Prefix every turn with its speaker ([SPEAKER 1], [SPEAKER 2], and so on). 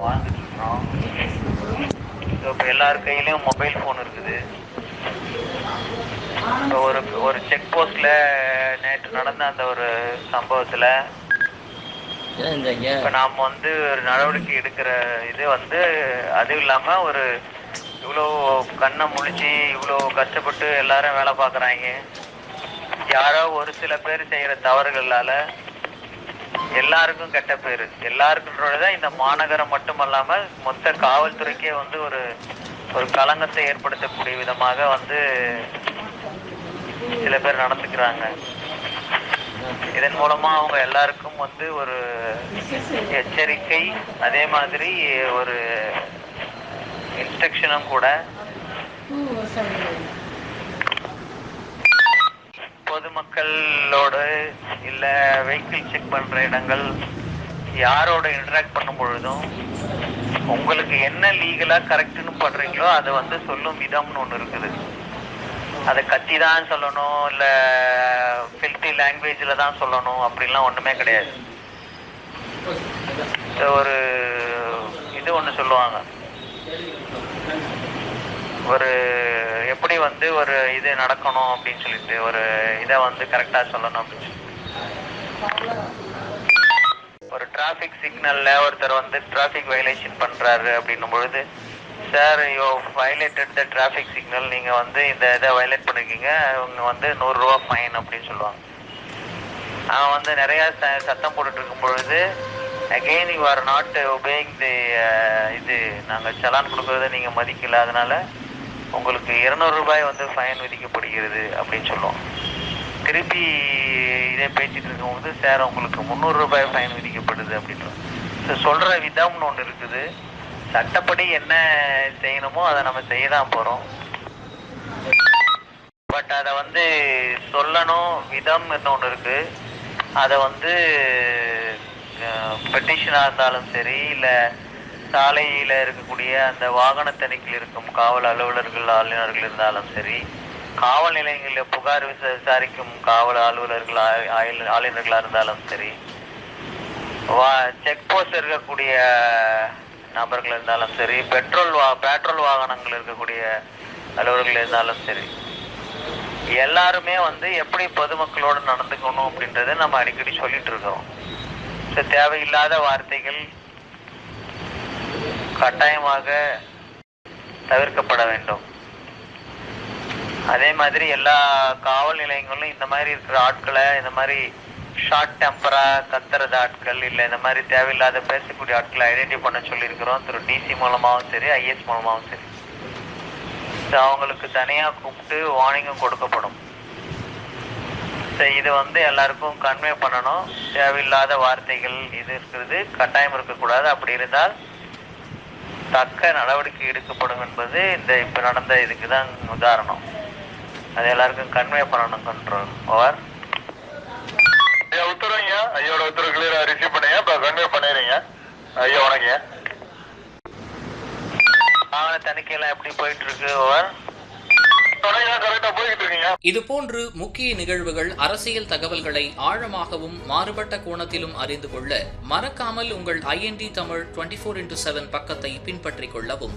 [SPEAKER 1] வாழ்ந்துட்டு இருக்கிறோம் இப்போ எல்லார் கையிலயும் மொபைல் ஃபோன் இருக்குது. இப்போ ஒரு ஒரு செக் போஸ்ட்ல நேற்று நடந்த அந்த ஒரு சம்பவத்துல இப்ப நாம வந்து ஒரு நடவடிக்கை எடுக்கிற இது வந்து அதுவும் இல்லாம ஒரு இவ்வளோ கண்ணை முழிச்சு இவ்வளோ கஷ்டப்பட்டு எல்லாரும் வேலை பார்க்குறாங்க. யாரோ ஒரு சில பேர் செய்யற தவறுகளால எல்லாருக்கும் கெட்ட பேரு. எல்லாருக்குன்றதான் இந்த மாநகரம் மட்டுமல்லாம மொத்த காவல்துறைக்கே வந்து ஒரு ஒரு களங்கத்தை ஏற்படுத்தக்கூடிய விதமாக வந்து சில பேர் நடந்துக்கிறாங்க. இதன் மூலமா அவங்க எல்லாருக்கும் வந்து ஒரு எச்சரிக்கை அதே மாதிரி ஒரு இன்ஸ்ட்ரக்ஷனும் கூட. பொதுமக்களோட இல்லை வெஹிக்கிள் செக் பண்ணுற இடங்கள் யாரோட இன்ட்ராக்ட் பண்ணும் பொழுதும் உங்களுக்கு என்ன லீகலாக கரெக்டுன்னு பண்ணுறீங்களோ அதை வந்து சொல்லும் விதம்னு ஒன்று இருக்குது. அதை கத்தி தான் சொல்லணும் இல்லை ஃபில்டி லாங்குவேஜில் தான் சொல்லணும் அப்படின்லாம் ஒன்றுமே கிடையாது. ஒரு இது ஒன்று சொல்லுவாங்க. ஒரு எப்படி வந்து ஒரு இது நடக்கணும் அப்படின்னு சொல்லிட்டு ஒரு இதை வந்து கரெக்டாக சொல்லணும் அப்படின்னு சொல்லிட்டு. ஒரு டிராஃபிக் சிக்னல்ல ஒருத்தர் வந்து டிராஃபிக் வயலேஷன் பண்றாரு அப்படின்னும் பொழுது sir you violated the traffic signal நீங்க வந்து இந்த இதை வயலேட் பண்ணிருக்கீங்க. இவங்க வந்து நூறுரூவா ஃபைன் அப்படின்னு சொல்லுவாங்க. அவன் வந்து நிறைய ச- சத்தம் போட்டுட்டு இருக்கும் பொழுது again you are not obeying the இது நாங்க சலான் கொடுக்குறத நீங்க மதிக்கல. அதனால உங்களுக்கு இருநூறு ரூபாய் வந்து ஃபைன் விதிக்கப்படுகிறது அப்படின்னு சொல்லுவோம் திருப்பி இதே பேசிட்டு இருக்கும்போது சார் உங்களுக்கு முந்நூறு ரூபாய் ஃபைன் விதிக்கப்படுது அப்படின்றோம் சொல்ற விதம்னு ஒன்று இருக்குது. சட்டப்படி என்ன செய்யணுமோ அதை நம்ம செய்ய தான் போறோம். பட் அதை வந்து சொல்லணும் விதம்னு ஒன்று இருக்கு. அதை வந்து பெட்டிஷனாக இருந்தாலும் சரி இல்லை சாலையில் இருக்கக்கூடிய அந்த வாகன தணிக்கையில் இருக்கும் காவல் அலுவலர்கள் ஆளுநர்கள் இருந்தாலும் சரி காவல் நிலையங்களில் புகார் விசா- விசாரிக்கும் காவல் அலுவலர்கள் ஆ- ஆயுள்- ஆளுநர்களாக இருந்தாலும் சரி வா செக் போஸ்ட் இருக்கக்கூடிய நபர்கள் இருந்தாலும் சரி பெட்ரோல் வா பெட்ரோல் வாகனங்கள் இருக்கக்கூடிய அலுவலர்கள் இருந்தாலும் சரி எல்லாருமே வந்து எப்படி பொதுமக்களோடு நடந்துக்கணும் அப்படின்றத நம்ம அடிக்கடி சொல்லிட்டு இருக்கோம். ஸோ தேவையில்லாத வார்த்தைகள் கட்டாயமாக தவிர்க்கப்பட வேண்டும். அதே மாதிரி எல்லா காவல் நிலையங்களும் இந்த மாதிரி இருக்கிற ஆட்களை இந்த மாதிரி ஷார்ட் டெம்பரா கத்துறது ஆட்கள் இல்ல இந்த மாதிரி தேவையில்லாத பேசக்கூடிய ஆட்களை ஐடென்டிஃபை பண்ண சொல்லியிருக்கிறோம் திரு டிசி மூலமாகவும் சரி ஐஎஸ் மூலமாகவும் சரி. அவங்களுக்கு தனியாக கூப்பிட்டு வார்னிங்கும் கொடுக்கப்படும். இது வந்து எல்லாருக்கும் கன்வே பண்ணணும். தேவையில்லாத வார்த்தைகள் இது இருக்கிறது கட்டாயம் இருக்கக்கூடாது. அப்படி இருந்தால் தக்க நடவடிக்கை எடுக்கப்படும் என்பது இந்த இப்போ நடந்த இதுக்கு தான் உதாரணம். அது எல்லாருக்கும் கன்வே பண்ணணும் கண்ட்ரோல் ஓவர்.
[SPEAKER 2] ஐயா உத்தரவுங்க. ஐயோட உத்தரவு கிளியரா ரிசீவ் பண்ணீங்க. இப்ப கன்வே பண்ணிடுறீங்க. ஐயா வணக்கம்
[SPEAKER 1] வாகன தணிக்கையெல்லாம் எப்படி போயிட்டு இருக்கு ஓவர்
[SPEAKER 3] இதுபோன்று முக்கிய நிகழ்வுகள் அரசியல் தகவல்களை ஆழமாகவும் மாறுபட்ட கோணத்திலும் அறிந்து கொள்ள மறக்காமல் உங்கள் IND Tamil twenty four into seven பக்கத்தை பின்பற்றிக் கொள்ளவும்.